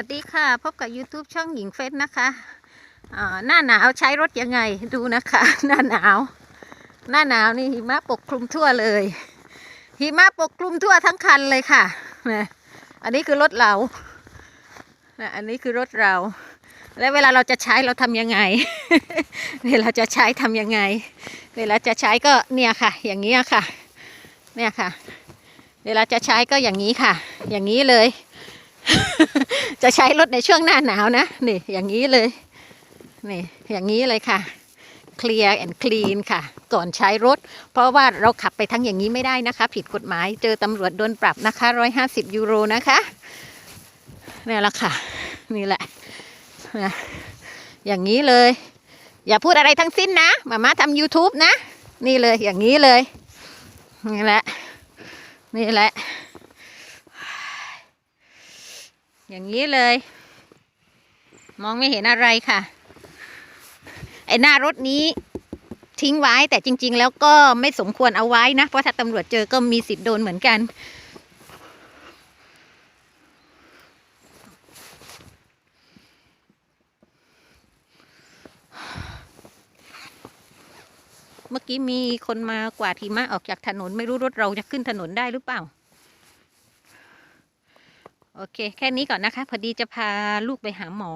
วัสดีค่ะ พบกับ YouTube ช่องหญิงเฟสนะคะหน้าหนาวใช้รถยังไงดูนะคะ หน้าหนาว หน้าหนาวนี่หิมะปกคลุมทั่วเลย หิมะปกคลุมทั่วทั้งคันเลยค่ะนะอันนี้คือรถเรานะอันนี้คือรถเรา แล้วเวลาเราจะใช้เราทำยังไง เวลาจะใช้ทำยังไง เวลาจะใช้ก็เนี่ยค่ะ อย่างนี้ยค่ะ เนี่ยค่ะ เวลาจะใช้ก็อย่างนี้ค่ะ อย่างนี้เลย จะใช้รถในช่วงหน้าหนาวนะนี่อย่างนี้เลยนี่อย่างนี้เลยค่ะเคลียร์แอนด์คลีนค่ะ ก่อนใช้รถ เพราะว่าเราขับไปทั้งอย่างนี้ไม่ได้นะคะ ผิดกฎหมายเจอตำรวจโดนปรับนะคะร้อยห้าสิบยูโรนะคะนี่แหละค่ะ นี่แหละนะอย่างนี้เลย อย่าพูดอะไรทั้งสิ้นนะมาม่าทำ YouTube นะ นี่เลยอย่างนี้เลย นี่แหละ นี่แหละ อย่างนี้เลย มองไม่เห็นอะไรค่ะ ไอ้หน้ารถนี้ทิ้งไว้แต่จริง ๆ แล้วก็ไม่สมควรเอาไว้นะ เพราะถ้าตำรวจเจอก็มีสิทธิ์โดนเหมือนกัน เมื่อกี้มีคนมากวาดหิมะออกจากถนน ไม่รู้รถเราจะขึ้นถนนได้หรือเปล่า โอเค แค่นี้ก่อนนะคะ พอดีจะพาลูกไปหาหมอ